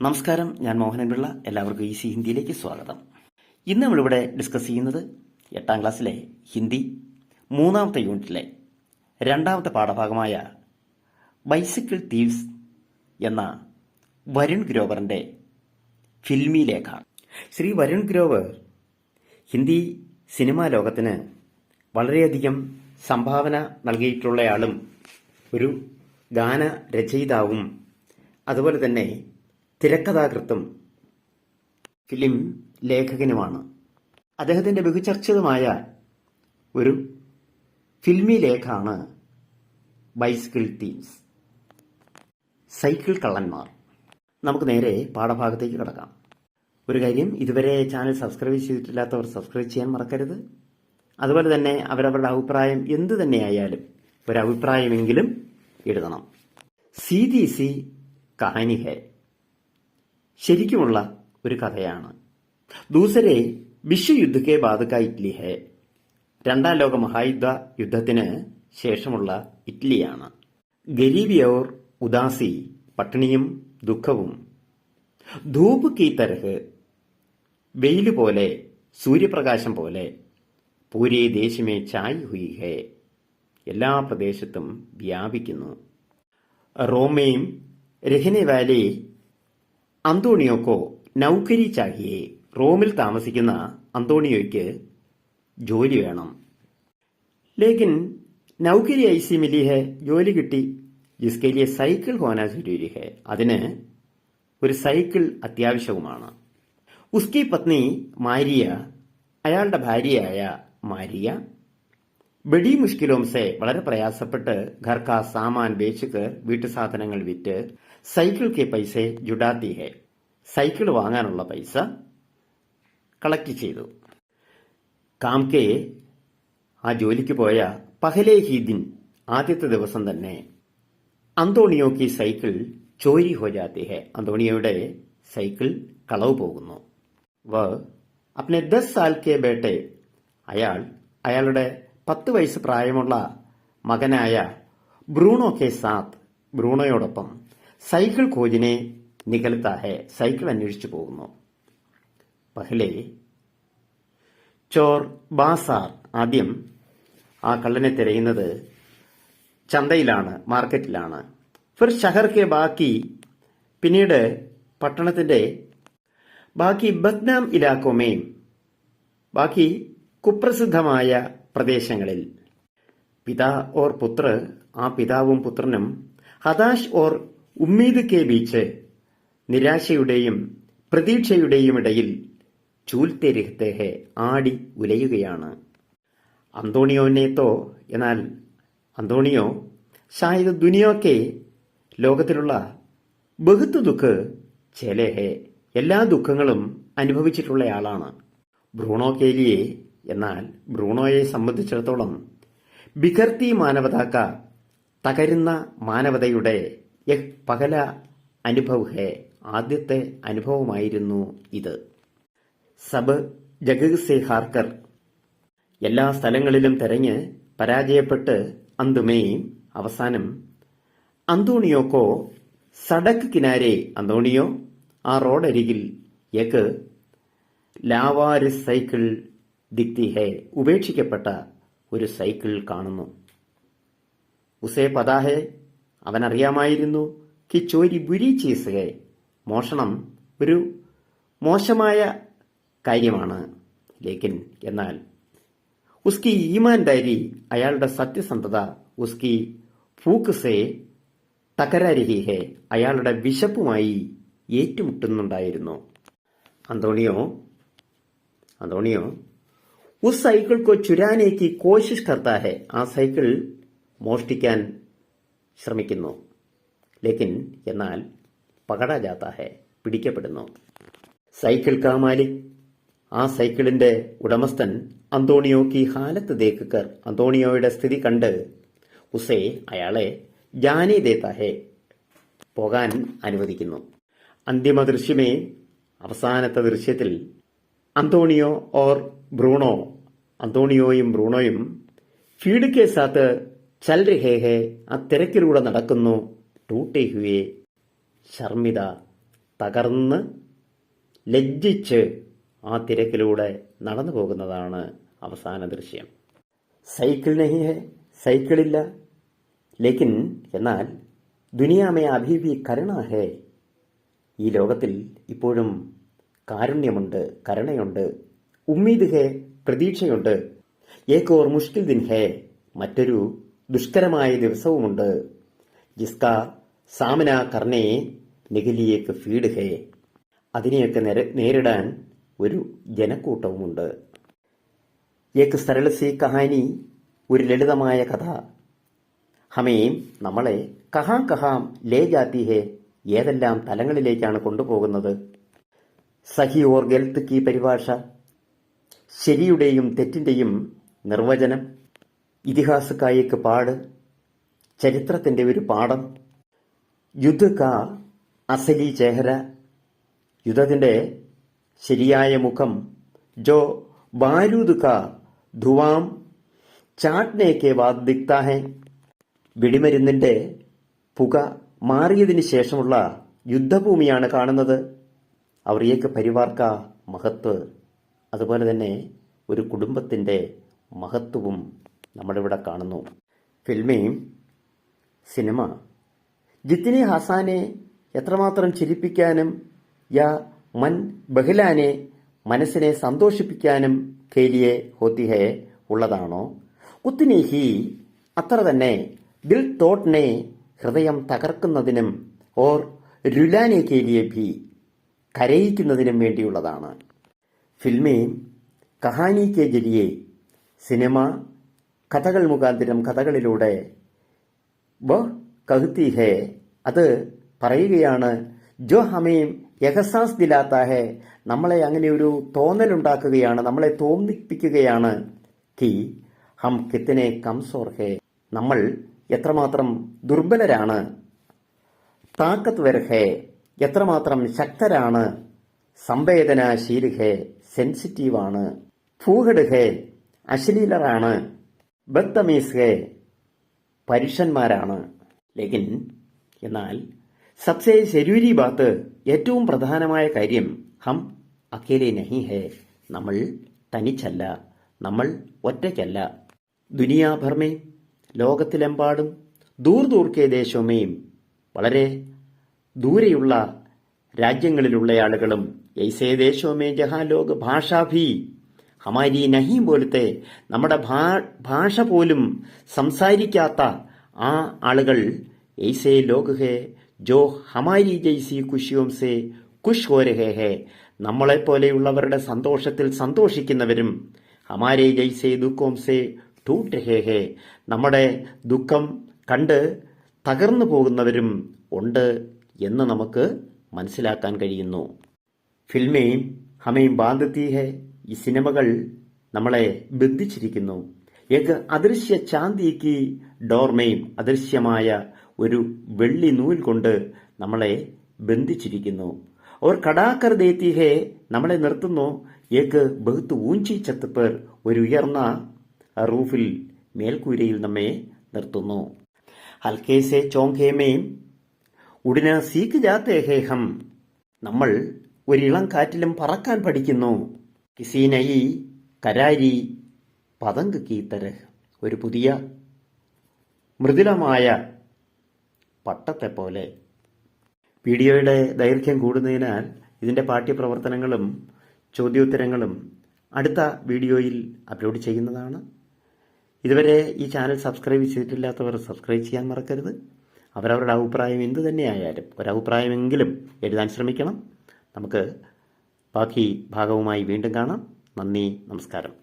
നമസ്കാരം ഞാൻ മോഹനൻ പിള്ള എല്ലാവർക്കും ഈ സി ഹിന്ദിയിലേക്ക് സ്വാഗതം. ഇന്ന് നമ്മളിവിടെ ഡിസ്കസ് ചെയ്യുന്നത് എട്ടാം ക്ലാസ്സിലെ ഹിന്ദി മൂന്നാമത്തെ യൂണിറ്റിലെ രണ്ടാമത്തെ പാഠഭാഗമായ ബൈസിക്കിൾ തീവ്സ് എന്ന വരുൺ ഗ്രോവറിന്റെ ഫിൽമി ലേഖ ശ്രീ വരുൺ ഗ്രോവർ ഹിന്ദി സിനിമാ ലോകത്തിന് വളരെയധികം സംഭാവന നൽകിയിട്ടുള്ളയാളും ഒരു ഗാന രചയിതാവും അതുപോലെ തന്നെ തിരക്കഥാകൃത്തും ഫിലിം ലേഖകനുമാണ്. അദ്ദേഹത്തിന്റെ ബഹുചർച്ചിതമായ ഒരു ഫിൽമി ലേഖാണ് ബൈസിക്കിൾ തീംസ്. സൈക്കിൾ കള്ളന്മാർ. നമുക്ക് നേരെ പാഠഭാഗത്തേക്ക് കിടക്കാം. ഒരു കാര്യം ഇതുവരെ ചാനൽ സബ്സ്ക്രൈബ് ചെയ്തിട്ടില്ലാത്തവർ സബ്സ്ക്രൈബ് ചെയ്യാൻ മറക്കരുത്. അതുപോലെ തന്നെ അവരവരുടെ അഭിപ്രായം എന്തു തന്നെയായാലും ഒരഭിപ്രായമെങ്കിലും എഴുതണം. സി കഹാനി ഹെ. ശരിക്കുമുള്ള ഒരു കഥയാണ്. ദൂസരെ വിശ്വയുദ്ധ കെ ബാധക ഇറ്റ്ലി ഹെ രണ്ടാം ലോക മഹായുദ്ധ യുദ്ധത്തിന് ശേഷമുള്ള ഇറ്റലിയാണ്. ഗരീബി ഔർ ഉദാസി പട്ടിണിയും ദുഃഖവും. ധൂപ് കീ തരഹ് വെയിൽ പോലെ സൂര്യപ്രകാശം പോലെ പൂരെ ദേശമേ ചായ് ഹുയി ഹേ എല്ലാ പ്രദേശത്തും വ്യാപിക്കുന്നു. റോമയും രഹിനെ വാലി അന്തോണിയോക്കോ നൗക്കരി ചാഹിയെ റോമിൽ താമസിക്കുന്ന അന്തോണിയോയ്ക്ക് ജോലി വേണം. ലേക്കിൻ നൗക്കരി ഐസി മിലി ഹെ ജോലി കിട്ടി. ജിസ്കെ ലിയെ സൈക്കിൾ ഹോന ജരൂരി അതിന് ഒരു സൈക്കിൾ അത്യാവശ്യവുമാണ്. ഉസ്കി പത്നി മാരിയ അയാളുടെ ഭാര്യയായ മാരിയ ബഡി മുഷ്കിലോംസെ വളരെ പ്രയാസപ്പെട്ട് ഘർക്ക സാമാൻ ബേച്ചുക്ക് വീട്ടു സാധനങ്ങൾ വിറ്റ് സൈക്കിൾ കെ പൈസ ജുഡാത്തി ഹെ. സൈക്കിൾ വാങ്ങാനുള്ള പൈസ കളക്ട് ചെയ്തു. കാംകെ ആ ജോലിക്ക് പോയ പഹലേ ഹി ദിൻ ആദ്യത്തെ ദിവസം തന്നെ അന്തോണിയോ കി സൈക്കിൾ ചോരി ഹോ ജാത്തി ഹെ. അന്തോണിയോയുടെ സൈക്കിൾ കളവ് പോകുന്നു. വ അപ്നെ ദസ് സാൽ കെ ബേട്ടെ അയാൾ അയാളുടെ പത്ത് വയസ്സ് പ്രായമുള്ള മകനായ ബ്രൂണോ കെ സാത്ത് ബ്രൂണോയോടൊപ്പം സൈക്കിൾ കോജിനെ നികൽത്ത ഹെ സൈക്കിൾ അന്വേഷിച്ചു പോകുന്നു. പഹലെ ചോർ ബാസാർ ആദ്യം ആ കള്ളനെ തിരയുന്നത് ചന്തയിലാണ് മാർക്കറ്റിലാണ്. ഫിർ ഷഹർ കെ ബാക്കി പിന്നീട് പട്ടണത്തിന്റെ ബാക്കി ബദ്നാം ഇലാക്കോമേയും ബാക്കി കുപ്രസിദ്ധമായ പ്രദേശങ്ങളിൽ. പിതാ ഓർ പുത്ര ആ പിതാവും പുത്രനും ഹതാഷ് ഓർ ഉമ്മീദ് കെ ബീച്ച് നിരാശയുടെയും പ്രതീക്ഷയുടെയും ഇടയിൽ ചൂൽത്തെ രഹത്തെ ആടി ഉലയുകയാണ്. അന്തോണിയോ നേത്തോ എന്നാൽ അന്തോണിയോ ഷായത് ദുനിയോക്കെ ലോകത്തിലുള്ള ബഹുത്ത് ദുഃഖ് ചെലേഹെ എല്ലാ ദുഃഖങ്ങളും അനുഭവിച്ചിട്ടുള്ളയാളാണ്. ബ്രൂണോ കേലിയെ എന്നാൽ ബ്രൂണോയെ സംബന്ധിച്ചിടത്തോളം ബിഖർത്തി മാനവതാക്ക തകരുന്ന മാനവതയുടെ യഹ് പകല അനുഭവ് ഹേ ആദ്യത്തെ അനുഭവമായിരുന്നു ഇത്. സബ് ജഗത് സെ ഹാർക്കർ എല്ലാ സ്ഥലങ്ങളിലും തെരഞ്ഞ് പരാജയപ്പെട്ട് അന്തുമേ അവസാനം അന്തോണിയോക്കോ സടക്ക് കിനാരെ അന്തോണിയോ ആ റോഡരികിൽ യക്ക് ലാവാരിസ് സൈക്കിൾ ദിക്തി ഹെ ഉപേക്ഷിക്കപ്പെട്ട ഒരു സൈക്കിൾ കാണുന്നു. ഉസേ പതാഹെ അവനറിയാമായിരുന്നു കി ചോരി ബുരി ചീസുകെ. മോഷണം ഒരു മോശമായ കാര്യമാണ്. ലേക്കിൻ എന്നാൽ ഉസ്കി ഈമാൻദാരി അയാളുടെ സത്യസന്ധത ഉസ്കി ഫൂക്ക് തകരാരിഹിഹെ അയാളുടെ വിശപ്പുമായി ഏറ്റുമുട്ടുന്നുണ്ടായിരുന്നു. അന്തോണിയോ അന്തോണിയോ ഉസ് സൈക്കിൾ കോ ചുരാനേക്ക് കോശിഷ് കർത്താഹെ ആ സൈക്കിൾ മോഷ്ടിക്കാൻ ശ്രമിക്കുന്നു. ലേക്കിൻ എന്നാൽ പകട ജാത്ത ഹെ പിടിക്കപ്പെടുന്നു. സൈക്കിൾ കാ മാലിക് ആ സൈക്കിളിന്റെ ഉടമസ്ഥൻ അന്തോണിയോ കി ഹാലത്ത് ദേക്കർ അന്തോണിയോയുടെ സ്ഥിതി കണ്ട് ഉസേ അയാളെ ജാനി ദേത്താഹെ പോകാൻ അനുവദിക്കുന്നു. അന്തിമ ദൃശ്യമേ അവസാനത്തെ ദൃശ്യത്തിൽ അന്തോണിയോ ഓർ ബ്രൂണോ അന്തോണിയോയും ബ്രൂണോയും ഫീഡ് കേസാത്ത് ചൽ ഹേ ഹേ ആ തിരക്കിലൂടെ നടക്കുന്നു. ടൂട്ടി ഹുയെ ശർമിത തകർന്ന് ലജ്ജിച്ച് ആ തിരക്കിലൂടെ നടന്നു പോകുന്നതാണ് അവസാന ദൃശ്യം. സൈക്കിൾ നഹി ഹെ സൈക്കിളില്ല. ലേക്കിൻ എന്നാൽ ദുനിയാമേ അഭിവി കരുണ ഹേ. ഈ ലോകത്തിൽ ഇപ്പോഴും കാരുണ്യമുണ്ട് കരുണയുണ്ട് ഉമ്മീദ് ഹേ പ്രതീക്ഷയുണ്ട്. ഏകോർ മുഷ്കിൽ ദിൻ ഹേ മറ്റൊരു ദുഷ്കരമായ ദിവസവുമുണ്ട്. ജിസ്ക സാമന കർണേ നികലിയേക്ക് ഫീഡ് ഹേ അതിനെയൊക്കെ നേര- നേരിടാൻ ഒരു ജനക്കൂട്ടവുമുണ്ട്. ഏക്ക് സരള സി കഹാനി ഒരു ലളിതമായ കഥ. ഹമേം നമ്മളെ കഹാം കഹാം ലേ ജാത്തി ഹേ ഏതെല്ലാം തലങ്ങളിലേക്കാണ് കൊണ്ടുപോകുന്നത്? സഹി ഓർ ഗെൽത്ത് കി പരിഭാഷ. ശരിയുടെയും തെറ്റിന്റെയും നിർവചനം. ഇതിഹാസക്കായിക്ക് പാട് ചരിത്രത്തിന്റെ ഒരു പാഠം. യുദ്ധ കാ അസലി ചേഹര. യുദ്ധത്തിന്റെ ശരിയായ മുഖം ജോ ബാരൂദ് കാ ധുവാം. ചാട്നെ കെ ബാദ് ദിക്താ ഹെ. വെടിമരുന്നിന്റെ പുക മാറിയതിന് ശേഷമുള്ള യുദ്ധഭൂമിയാണ് കാണുന്നത്. അവർ ഏക്ക് പരിവാർക്ക മഹത്വ് അതുപോലെ തന്നെ ഒരു കുടുംബത്തിന്റെ മഹത്വവും നമ്മളിവിടെ കാണുന്നു. ഫിൽമയും സിനിമ. ജിത്തിനി ഹസാനെ എത്രമാത്രം ചിരിപ്പിക്കാനും യാ മൻ ബഹ്ലാനെ മനസ്സിനെ സന്തോഷിപ്പിക്കാനും കേലിയെ ഹോത്തിഹെ ഉള്ളതാണോ? ഉത്തിനി ഹി അത്ര തന്നെ ദിൽ തോട്ടിനെ ഹൃദയം തകർക്കുന്നതിനും ഓർ രുലാനെ കേലിയെ ഭി കരയിക്കുന്നതിനും വേണ്ടിയുള്ളതാണ്. ഫിൽമേ കഹാനി കെ ജരിയെ സിനിമ കഥകൾ മുഖാന്തിരം കഥകളിലൂടെ. വ കഹത്തി ഹേ. അത് പറയുകയാണ് ജോ ഹമീം യഹസാസ് ദിലാത്താഹെ നമ്മളെ അങ്ങനെ ഒരു തോന്നലുണ്ടാക്കുകയാണ് നമ്മളെ തോന്നിപ്പിക്കുകയാണ്. കി ഹം കിത്തിനെ കംസോർ ഹേ. നമ്മൾ എത്രമാത്രം ദുർബലരാണ്. താക്കത്ത് വെർഹേ എത്രമാത്രം ശക്തരാണ്. സംവേദനാശീൽ ഹേ. സെൻസിറ്റീവാണ്. ഫൂഹഡ് ഹേ. അശ്ലീലറാണ് ബത്തമീസ് ഹേ പരുഷന്മാരാണ്. ലേകിൻ എന്നാൽ സബ്സെ ശരൂരി ബാത്ത് ഏറ്റവും പ്രധാനമായ കാര്യം ഹം അക്കേലെ നഹി ഹേ. നമ്മൾ തനിച്ചല്ല നമ്മൾ ഒറ്റയ്ക്കല്ല. ദുനിയാഭർമേ ലോകത്തിലെമ്പാടും ദൂർ ദൂർക്കെ ദേശമേയും വളരെ ദൂരെയുള്ള രാജ്യങ്ങളിലുള്ള ആളുകളും ഐസേ ദേശോമേ ജഹാ ലോക ഭാഷാഭി. ഹമാരി നഹീം പോലത്തെ നമ്മുടെ ഭാഷ പോലും സംസാരിക്കാത്ത ആ ആളുകൾ ഏസേ ലോക ഹേ ജോ ഹമാരി ജയ്സി ഖുഷിയോം സേ ഖുഷ് ഹോരഹേ ഹേ. നമ്മളെപ്പോലെയുള്ളവരുടെ സന്തോഷത്തിൽ സന്തോഷിക്കുന്നവരും ഹമാരെ ജയ്സേ ദുഃഖോം സേ ടൂട്ട് ഹേ ഹേ. നമ്മുടെ ദുഃഖം കണ്ട് തകർന്നു പോകുന്നവരും ഉണ്ട് എന്ന് നമുക്ക് മനസ്സിലാക്കാൻ കഴിയുന്നു. ഫിൽമേയും ഹമയും ബാന്ധത്തി ഹെ. ഈ സിനിമകൾ നമ്മളെ ബന്ധിച്ചിരിക്കുന്നു. ഏക അദൃശ്യ ചാന്തിക്ക് ഡോർമയും അദൃശ്യമായ ഒരു വെള്ളി നൂൽ കൊണ്ട് നമ്മളെ ബന്ധിച്ചിരിക്കുന്നു. അവർ കടാക്കർ ദേത്തിഹെ നമ്മളെ നിർത്തുന്നു. ഏക്ക് ബഹുത്ത് ഊഞ്ചി ചത്തപ്പർ ഒരു ഉയർന്ന റൂഫിൽ മേൽക്കൂരയിൽ നമ്മെ നിർത്തുന്നു. ഹൽക്കേസെ ചോങ്കേമേം ഉടന സീക്ക് ജാത്തേ ഹേ ഹം നമ്മൾ ഒരിളം കാറ്റിലും പറക്കാൻ പഠിക്കുന്നു. കിസീനയി കരാരി പതങ്ക് കീത്തര് ഒരു പുതിയ മൃദുലമായ പട്ടത്തെ പോലെ വീഡിയോയുടെ ദൈർഘ്യം കൂടുന്നതിനാൽ ഇതിന്റെ പാഠ്യപ്രവർത്തനങ്ങളും ചോദ്യോത്തരങ്ങളും അടുത്ത വീഡിയോയിൽ അപ്ലോഡ് ചെയ്യുന്നതാണ്. ഇതുവരെ ഈ ചാനൽ സബ്സ്ക്രൈബ് ചെയ്തിട്ടില്ലാത്തവർ സബ്സ്ക്രൈബ് ചെയ്യാൻ മറക്കരുത്. അവരവരുടെ അഭിപ്രായം എന്തു തന്നെയായാലും ഒരഭിപ്രായമെങ്കിലും എഴുതാൻ ശ്രമിക്കണം. നമുക്ക് ബാക്കി ഭാഗവുമായി വീണ്ടും കാണാം. നന്ദി നമസ്കാരം.